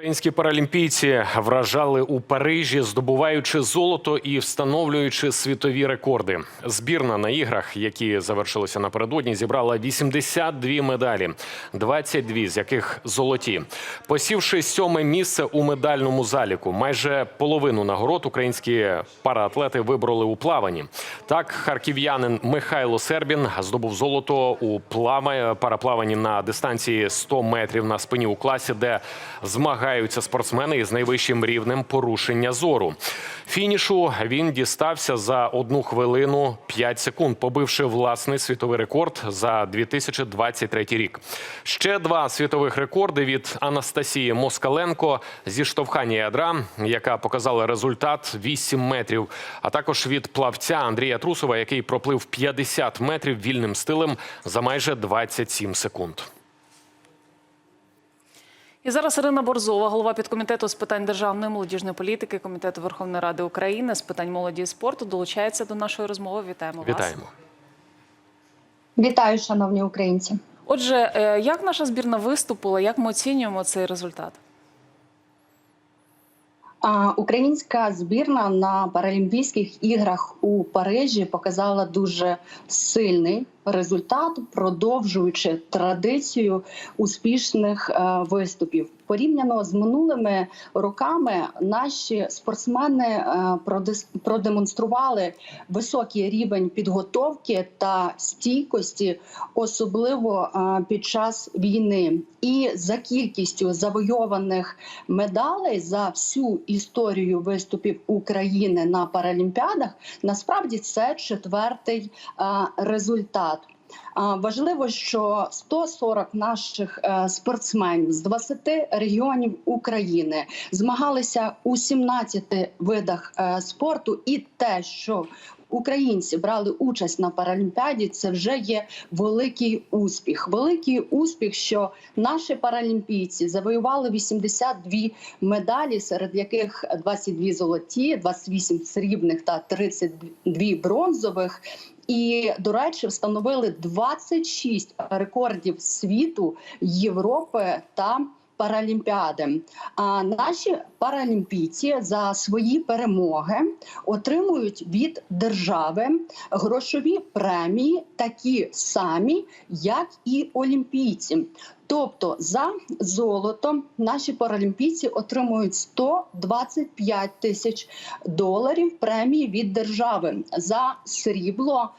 Українські паралімпійці вражали у Парижі, здобуваючи золото і встановлюючи світові рекорди. Збірна на іграх, які завершилися напередодні, зібрала 82 медалі, 22 з яких золоті. Посівши сьоме місце у медальному заліку, майже половину нагород українські параатлети вибороли у плаванні. Так, харків'янин Михайло Сербін здобув золото у плава- параплаванні на дистанції 100 метрів на спині у класі, де змагаються спортсмени із найвищим рівнем порушення зору. Фінішу він дістався за одну хвилину 5 секунд, побивши власний світовий рекорд за 2023 рік. Ще два світових рекорди від Анастасії Москаленко зі штовхання ядра, яка показала результат 8 метрів, а також від плавця Андрія Трусова, який проплив 50 метрів вільним стилем за майже 27 секунд. І зараз Ірина Борзова, голова підкомітету з питань державної молодіжної політики, комітету Верховної Ради України з питань молоді і спорту, долучається до нашої розмови. Вітаємо вас. Вітаємо. Вітаю, шановні українці. Отже, е, як наша збірна виступила? Як ми оцінюємо цей результат? Українська збірна на Паралімпійських іграх у Парижі показала дуже сильний результат, продовжуючи традицію успішних е, виступів. Порівняно з минулими роками, наші спортсмени е, продемонстрували високий рівень підготовки та стійкості, особливо е, під час війни. І за кількістю завойованих медалей за всю історію виступів України на Паралімпіадах, насправді це четвертий е, результат. Важливо, що 140 наших е, спортсменів з 20 регіонів України змагалися у 17 видах е, спорту, і те, що українці брали участь на паралімпіаді, це вже є великий успіх. Великий успіх, що наші паралімпійці завоювали 82 медалі, серед яких 22 золоті, 28 срібних та 32 бронзових. І, до речі, встановили 26 рекордів світу, Європи та Паралімпіади. А наші паралімпійці за свої перемоги отримують від держави грошові премії, такі самі, як і олімпійці. Тобто за золото наші паралімпійці отримують 125 тисяч доларів премії від держави за срібло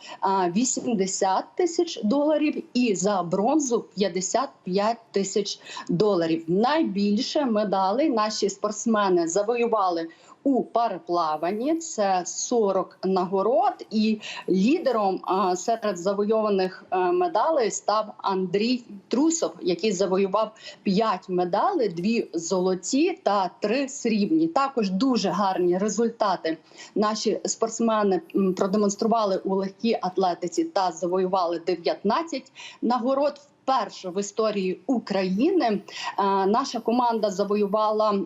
80 тисяч доларів і за бронзу 55 тисяч доларів. Найбільше медалей наші спортсмени завоювали. У параплаванні це 40 нагород, і лідером серед завойованих е, медалей став Андрій Трусов, який завоював 5 медалей, дві золоті та три срібні. Також дуже гарні результати. Наші спортсмени продемонстрували у легкій атлетиці та завоювали 19 нагород. Вперше в історії України е, наша команда завоювала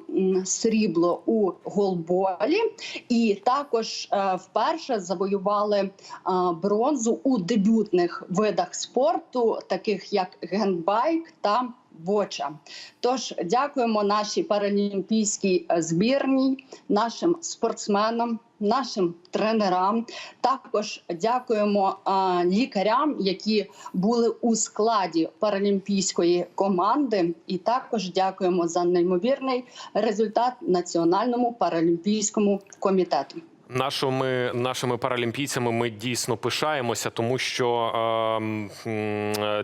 срібло у голболі, і також е, вперше завоювали е, бронзу у дебютних видах спорту, таких як гендбайк та боча. Тож дякуємо нашій паралімпійській е, збірній, нашим спортсменам. Нашим тренерам також дякуємо а, лікарям, які були у складі паралімпійської команди, і також дякуємо за неймовірний результат Національному паралімпійському комітету. Нашими нашими паралімпійцями ми дійсно пишаємося, тому що м,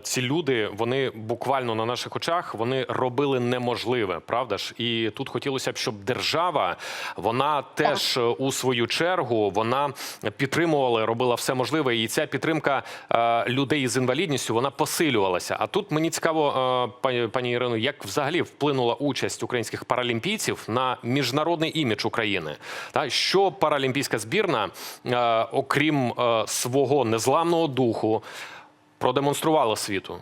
ці люди вони буквально на наших очах вони робили неможливе, правда ж? І тут хотілося б, щоб держава вона теж у свою чергу вона підтримувала, робила все можливе, і ця підтримка е, людей з інвалідністю вона посилювалася. А тут мені цікаво, е, пані пані Ірино, як взагалі вплинула участь українських паралімпійців на міжнародний імідж України? Та що паралімпійська збірна, е, окрім е, свого незламного духу, продемонструвала світу?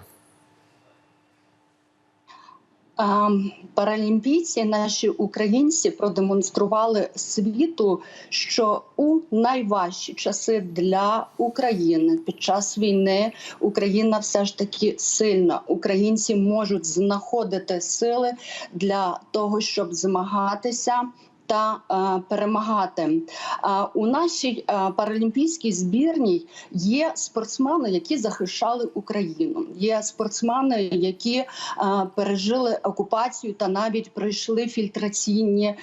паралімпійці, наші українці продемонстрували світу, що у найважчі часи для України під час війни Україна все ж таки сильна. Українці можуть знаходити сили для того, щоб змагатися. Та е, перемагати Е, у нашій е, паралімпійській збірній є спортсмени, які захищали Україну. Є спортсмени, які пережили окупацію та навіть пройшли фільтраційні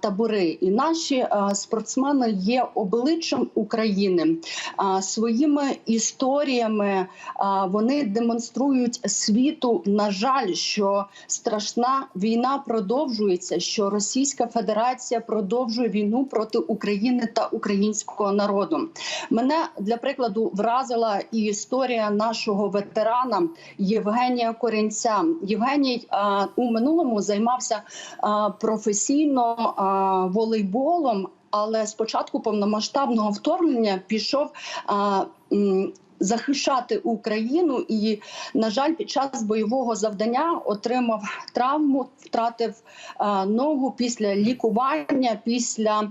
табори. І наші спортсмени є обличчям України своїми історіями. Вони демонструють світу. На жаль, що страшна війна продовжується, що Російська Федерація продовжує війну проти України та українського народу. Мене для прикладу вразила і історія нашого ветерана Євгенія Корінця. Євгеній а, у минулому займався а, професійно а, волейболом. Але з початку повномасштабного вторгнення пішов а, захищати Україну, і на жаль, під час бойового завдання отримав травму, втратив а, ногу після лікування, після е,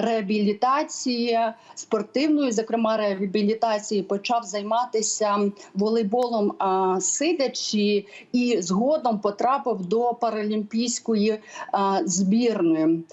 реабілітації спортивної, зокрема реабілітації, почав займатися волейболом а, сидячи, і згодом потрапив до паралімпійської збірної.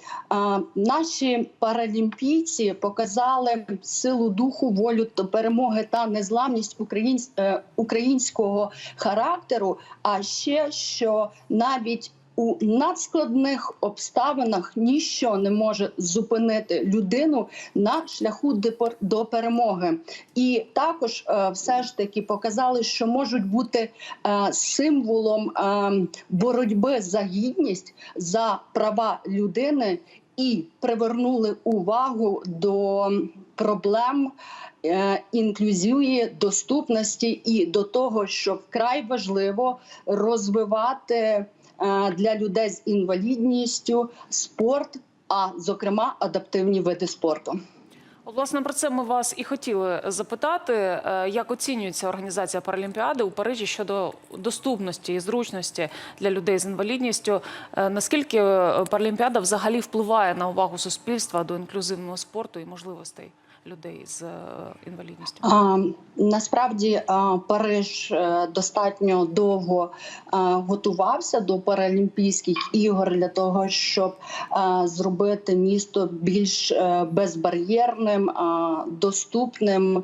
Наші паралімпійці показали силу духу, волю перемоги та незламність українсь- е, українського характеру. А ще що навіть у надскладних обставинах ніщо не може зупинити людину на шляху до перемоги, і також е, все ж таки показали, що можуть бути е, символом е, боротьби за гідність за права людини і привернули увагу до проблем е, інклюзії, доступності і до того, що вкрай важливо розвивати е, для людей з інвалідністю спорт, а зокрема адаптивні види спорту. Власне, про це ми вас і хотіли запитати. Е, Як оцінюється організація Паралімпіади у Парижі щодо доступності і зручності для людей з інвалідністю? Е, Наскільки е, Паралімпіада взагалі впливає на увагу суспільства до інклюзивного спорту і можливостей людей з е, інвалідністю? А, насправді Париж е, достатньо довго готувався до Паралімпійських ігор для того, щоб зробити місто більш е, безбар'єрним, доступним,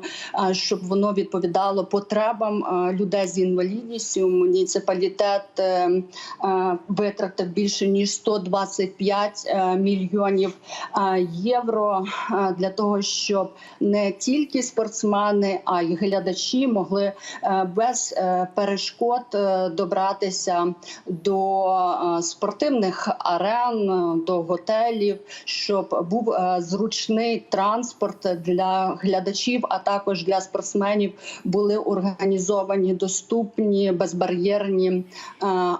щоб воно відповідало потребам людей з інвалідністю. Муніципалітет е, е, витратив більше ніж 125 е, мільйонів е, євро е, для того, щоб не тільки спортсмени, а й глядачі могли е, без е, перешкод е, добратися до спортивних арен, до готелів, щоб був зручний транспорт для глядачів, а також для спортсменів були організовані доступні безбар'єрні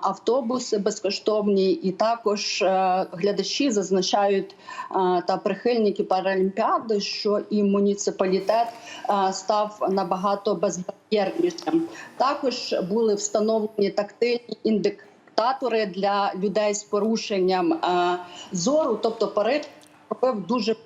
автобуси безкоштовні, і також глядачі зазначають та прихильники паралімпіади, що і муніципалітет е, став набагато безбар'єрнішим. Також були встановлені тактильні індикатори для людей з порушенням е, зору, тобто перед робив дуже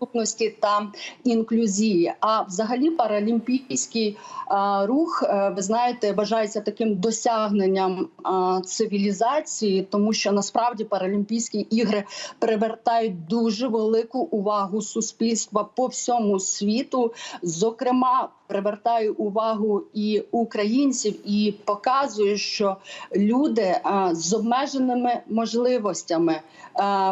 доступності та інклюзії. А взагалі паралімпійський е, рух, е, ви знаєте, вважається таким досягненням е, цивілізації, тому що насправді Паралімпійські ігри привертають дуже велику увагу суспільства по всьому світу. Зокрема, привертає увагу і українців, і показує, що люди з обмеженими можливостями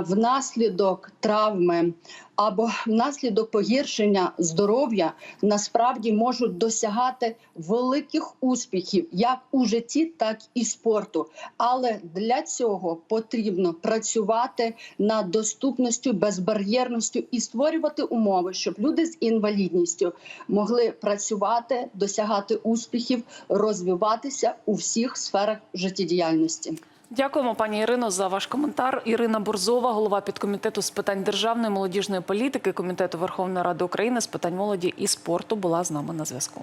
внаслідок травми або внаслідок погіршення здоров'я насправді можуть досягати великих успіхів як у житті, так і спорту. Але для цього потрібно працювати над доступністю, безбар'єрністю і створювати умови, щоб люди з інвалідністю могли працювати, досягати успіхів, розвиватися у всіх сферах життєдіяльності. Дякуємо, пані Ірино, за ваш коментар. Ірина Борзова, голова підкомітету з питань державної молодіжної політики, комітету Верховної Ради України з питань молоді і спорту, була з нами на зв'язку.